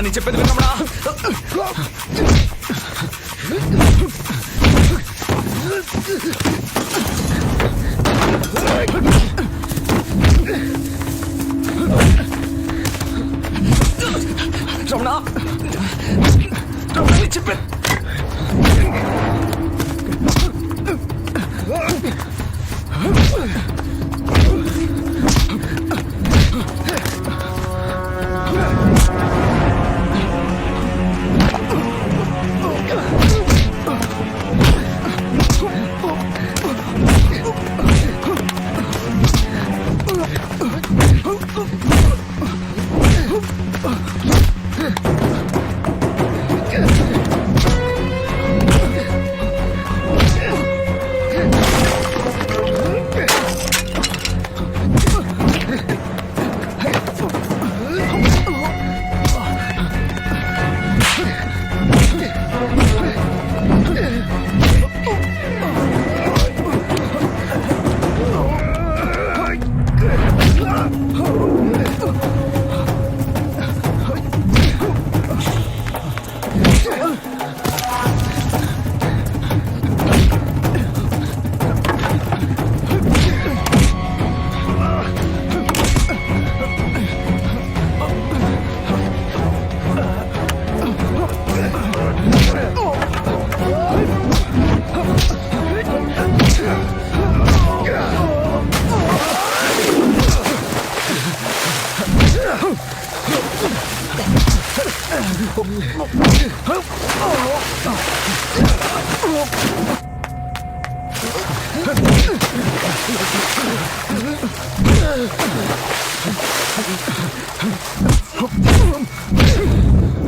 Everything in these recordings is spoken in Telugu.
రమణ నేను చెప్పేది విను, రమణ రమణ రమణ నేను చెప్పేది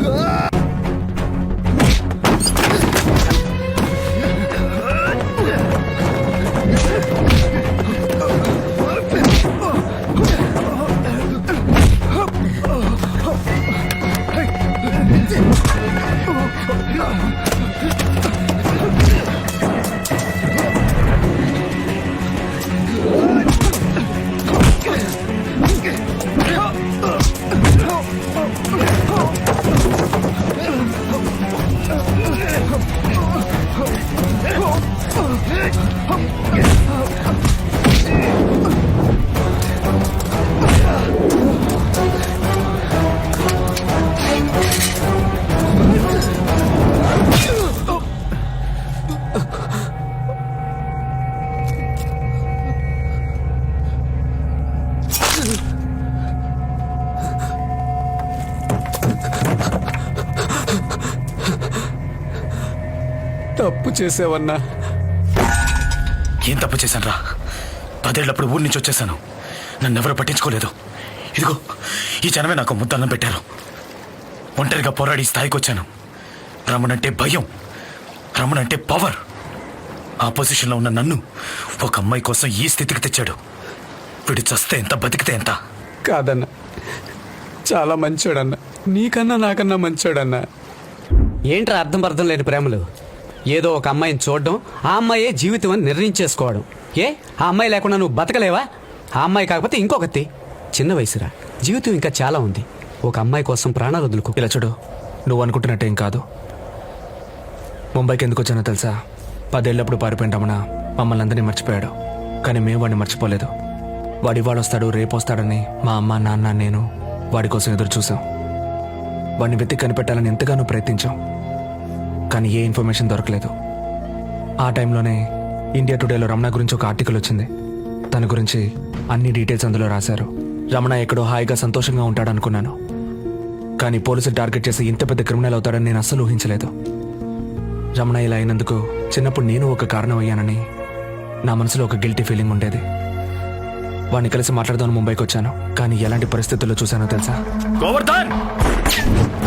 으아! తప్పు చేసావన్నా. ఏం తప్పు చేశాను రా పదేళ్ళప్పుడు ఊరి నుంచి వచ్చేసాను. నన్ను ఎవరు పట్టించుకోలేదు. ఇదిగో ఈ జనమే నాకు ముద్దన్నం పెట్టారు. ఒంటరిగా పోరాడి స్థాయికి వచ్చాను. రమణంటే భయం. రమణంటే పవర్. ఆ పొజిషన్లో ఉన్న నన్ను ఒక అమ్మాయి కోసం ఈ స్థితికి తెచ్చాడు. వీడు చస్తే ఎంత బతికితే ఎంత? కాదన్న. చాలా మంచోడన్న. నీకన్నా నాకన్నా మంచోడన్న. ఏంట్రా అర్థం అర్థం లేని ప్రేమలు? ఏదో ఒక అమ్మాయిని చూడడం ఆ అమ్మాయే జీవితం అని నిర్ణయించేసుకోవడం. ఏ? ఆ అమ్మాయి లేకుండా నువ్వు బతకలేవా? ఆ అమ్మాయి కాకపోతే ఇంకొకటి. చిన్న వయసురా. జీవితం ఇంకా చాలా ఉంది. ఒక అమ్మాయి కోసం ప్రాణాలు వదులుకో. ఇలా చూడు నువ్వు ఏం కాదు. ముంబైకి ఎందుకు వచ్చానో తెలుసా? పదేళ్ళప్పుడు పారిపోయిన రమణ మమ్మల్ని అందరినీ మర్చిపోయాడు. కానీ మేము వాడిని మర్చిపోలేదు. వాడు ఇవాడు వస్తాడు రేపు వస్తాడని మా అమ్మ నాన్న నేను వాడి కోసం ఎదురు చూసాం. వాడిని వెతికి కనిపెట్టాలని ఎంతగానో ప్రయత్నించాం. కానీ ఏ ఇన్ఫర్మేషన్ దొరకలేదు. ఆ టైంలోనే ఇండియా టుడేలో రమణ గురించి ఒక ఆర్టికల్ వచ్చింది. తన గురించి అన్ని డీటెయిల్స్ అందులో రాశారు. రమణ ఎక్కడో హాయిగా సంతోషంగా ఉంటాడనుకున్నాను. కానీ పోలీసులు టార్గెట్ చేసి ఇంత పెద్ద క్రిమినల్ అవుతాడని నేను అస్సలు ఊహించలేదు. రమణ ఇలా అయినందుకు చిన్నప్పుడు నేను ఒక కారణం అయ్యానని నా మనసులో ఒక గిల్టీ ఫీలింగ్ ఉండేది. వాడిని కలిసి మాట్లాడదామని ముంబైకి వచ్చాను. కానీ ఎలాంటి పరిస్థితుల్లో చూశానో తెలుసా? గోవర్ధన్!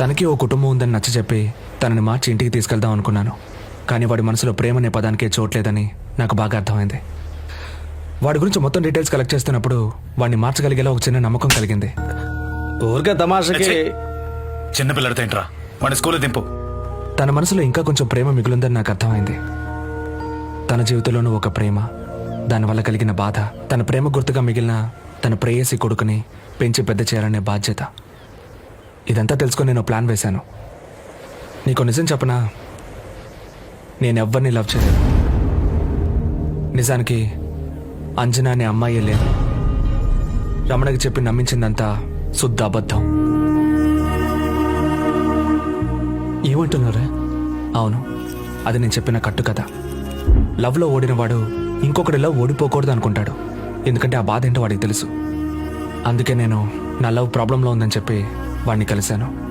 తనకి ఓ కుటుంబం ఉందని నచ్చ చెప్పి తనని మార్చి ఇంటికి తీసుకెళ్దాం అనుకున్నాను. కానీ వాడి మనసులో ప్రేమ అనే పదానికే చోట్లేదని నాకు బాగా అర్థమైంది. వాడి గురించి మొత్తం డీటెయిల్స్ కలెక్ట్ చేస్తున్నప్పుడు వాడిని మార్చగలిగేలా ఒక చిన్న నమ్మకం కలిగింది. ఊరికే తమాషకి చిన్నపిల్లడితో ఏంట్రా? వాడి స్కూల్లో దింపు. తన మనసులో ఇంకా కొంచెం ప్రేమ మిగులుందని నాకు అర్థమైంది. తన జీవితంలోనూ ఒక ప్రేమ దానివల్ల కలిగిన బాధ తన ప్రేమ గుర్తుగా మిగిలిన తన ప్రేయసి కొడుకుని పెంచి పెద్ద చేయాలనే బాధ్యత. ఇదంతా తెలుసుకొని నేను ప్లాన్ వేశాను. నీకు నిజం చెప్పనా? నేను ఎవ్వరిని లవ్ చేయలేదు. నిజానికి అంజనా అనే అమ్మాయి లేదు. రమణకి చెప్పి నమ్మించిందంతా శుద్ధ అబద్ధం. ఏమంటున్నారా? అవును అది నేను చెప్పిన కట్టు కథ. లవ్లో ఓడినవాడు లవ్ ఓడిపోకూడదు అనుకుంటాడు. ఎందుకంటే ఆ బాధ ఏంటో వాడికి తెలుసు. అందుకే నేను నా లవ్ ప్రాబ్లంలో ఉందని చెప్పి వాడిని కలిశాను.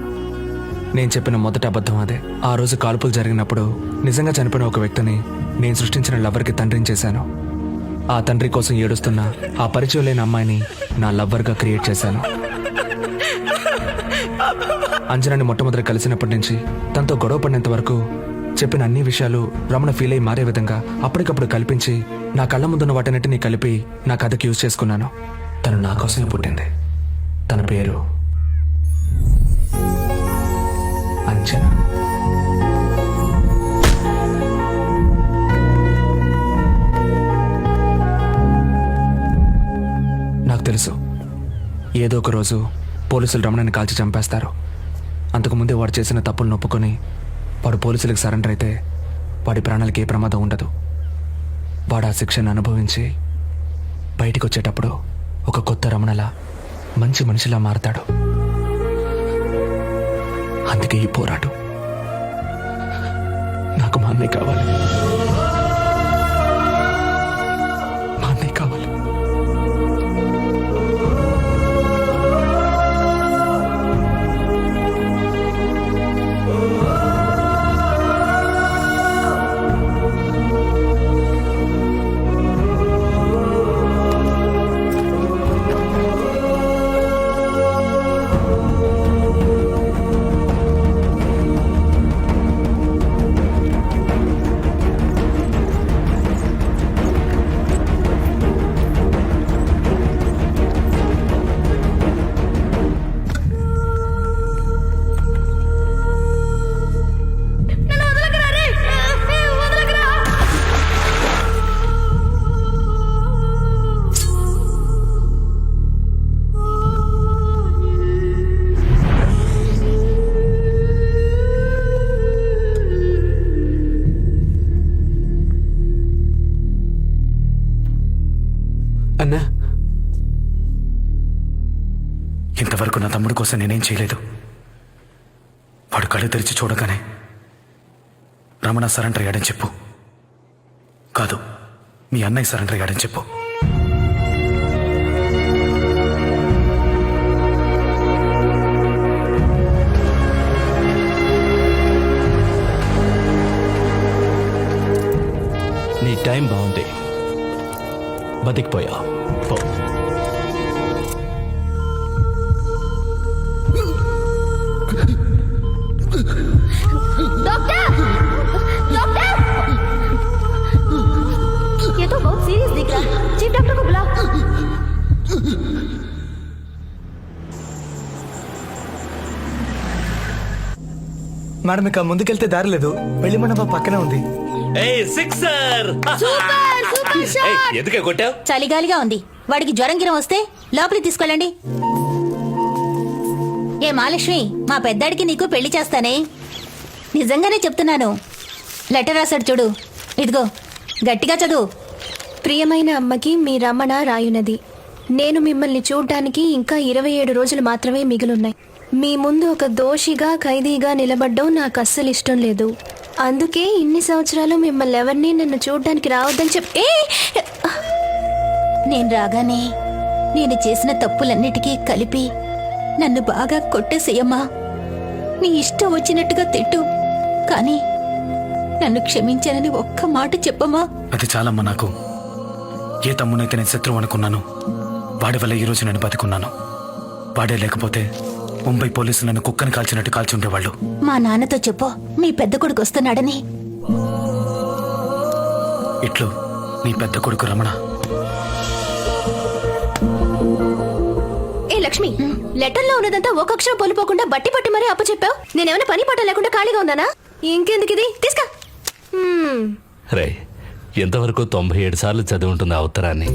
నేను చెప్పిన మొదటి అబద్ధం అదే. ఆ రోజు కాల్పులు జరిగినప్పుడు నిజంగా చనిపోయిన ఒక వ్యక్తిని నేను సృష్టించిన లవ్వర్కి తండ్రిని చేశాను. ఆ తండ్రి కోసం ఏడుస్తున్న ఆ పరిచయం లేని అమ్మాయిని నా లవ్వర్గా క్రియేట్ చేశాను. అంజనాని మొట్టమొదటి కలిసినప్పటి నుంచి తనతో గొడవ పడినంత వరకు చెప్పిన అన్ని విషయాలు రమణ ఫీల్ అయి మారే విధంగా అప్పటికప్పుడు కల్పించి నా కళ్ళ ముందున్న వాటన్నిటిని కలిపి నా కథకి యూజ్ చేసుకున్నాను. తను నా కోసమే పుట్టింది. తన పేరు అంజనా నాకు తెలుసు. ఏదో ఒక రోజు పోలీసులు రమణని కాల్చి చంపేస్తారు. అంతకుముందే వాడు చేసిన తప్పులు నొప్పుకొని వాడు పోలీసులకు సరెండర్ అయితే వాడి ప్రాణాలకి ఏ ప్రమాదం ఉండదు. వాడు ఆ శిక్షను అనుభవించి బయటికి వచ్చేటప్పుడు ఒక కొత్త రమణలా మంచి మనిషిలా మారతాడు. అందుకే ఈ పోరాటం. నాకు మా అన్నయ్య కావాలి. కోసం నేనేం చేయలేదు. వాడు కళ్ళు తెరిచి చూడగానే రమణ సరెండర్ అయ్యాడని చెప్పు. కాదు మీ అన్నయ్య సరెండర్ అయ్యాడని చెప్పు. నీ టైం బాగుంది. బతికిపోయా. పో. बहुत सीरियस दिख रहा है चीफ डॉक्टर को बुलाओ మేడం ఇక ముందుకెళ్తే దారి లేదు పెళ్లి మండపం పక్కనే ఉంది ఏయ్ సిక్సర్ సూపర్ సూపర్ షాట్ ఎందుకే కొట్టావు చలిగాలిగా ఉంది వాడికి జ్వరం గిరం వస్తే లోపలికి తీసుకెళ్ళండి ఏ మహాలక్ష్మి మా పెద్దాడికి నీకు పెళ్లి చేస్తానే నిజంగానే చెప్తున్నాను లెటర్ రాశాడు చూడు ఇదిగో గట్టిగా చదువు ప్రియమైన అమ్మకి మీ రమణ రాయునది. నేను మిమ్మల్ని చూడ్డానికి ఇంకా ఇరవై ఏడు రోజులు మాత్రమే మిగిలున్నాయి. మీ ముందు ఒక దోషిగా ఖైదీగా నిలబడ్డం నాకు అస్సలు ఇష్టం లేదు. అందుకే ఇన్ని సంవత్సరాలు మిమ్మల్ని ఎవరిని నన్ను చూడ్డానికి రావద్దని చెప్ ఏ! నేను రాగానే నేను చేసిన తప్పులన్నిటికీ కలిపి నన్ను బాగా కొట్టేసేయమ్మా. నీ ఇష్టం వచ్చినట్టుగా తిట్టు. కానీ నన్ను క్షమించానని ఒక్క మాట చెప్పమ్మా. అది చాలమ్మా నాకు. ఏ తమ్మునైతే నేను శత్రువు అనుకున్నాను. వాడి వల్ల ఈరోజు నేను బతికున్నాను. వాడే లేకపోతే ముంబై పోలీసులు నన్ను కుక్కని కాల్చినట్టు కాల్చి ఉండేవాళ్ళు మా నాన్నతో చెప్పు మీ పెద్ద కొడుకు వస్తున్నాడని. ఇట్లు నీ పెద్ద కొడుకు రమణ. ఏ లక్ష్మి లెటర్లో ఉన్నదంతా ఒక అక్షరం పొలిపోకుండా బట్టి పట్టి మరీ అప్పచెప్పావు? నేనేమైనా పని పాట లేకుండా ఖాళీగా ఉన్నానా? ఇంకెందుకు ఇది తీసుకా. హ్మ్. రే ఎంతవరకు తొంభై ఏడు సార్లు చదివి ఉంటుంది ఆ ఉత్తరాన్ని?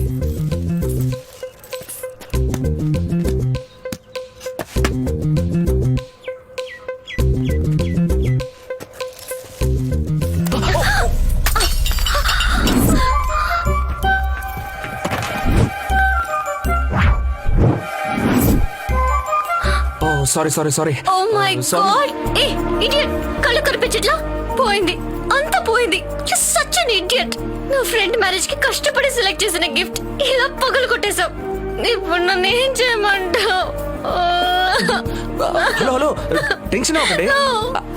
ఓ sorry sorry sorry. Oh my god A idiot కళ్ళు కనిపించట్లా? పోయింది. అంతా పోయింది. సచ్ అన్ ఇడియట్ నా ఫ్రెండ్ మ్యారేజ్కి కష్టపడి సెలెక్ట్ చేసిన గిఫ్ట్ ఇలా పగలు కొట్టేశావు. ఇప్పుడు నన్ను ఏం చేయమంటావు? Hello hello. టెన్షన్ అవ్వకండి.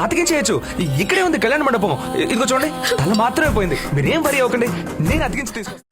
అతికించేయచ్చు ఇక్కడే ఉంది కళ్యాణ మండపం. ఇదిగో చూడండి. తల మాత్రమే పోయింది. మీరేం వరి అవ్వకండి. నేను అతికించి తీసుకొస్తాను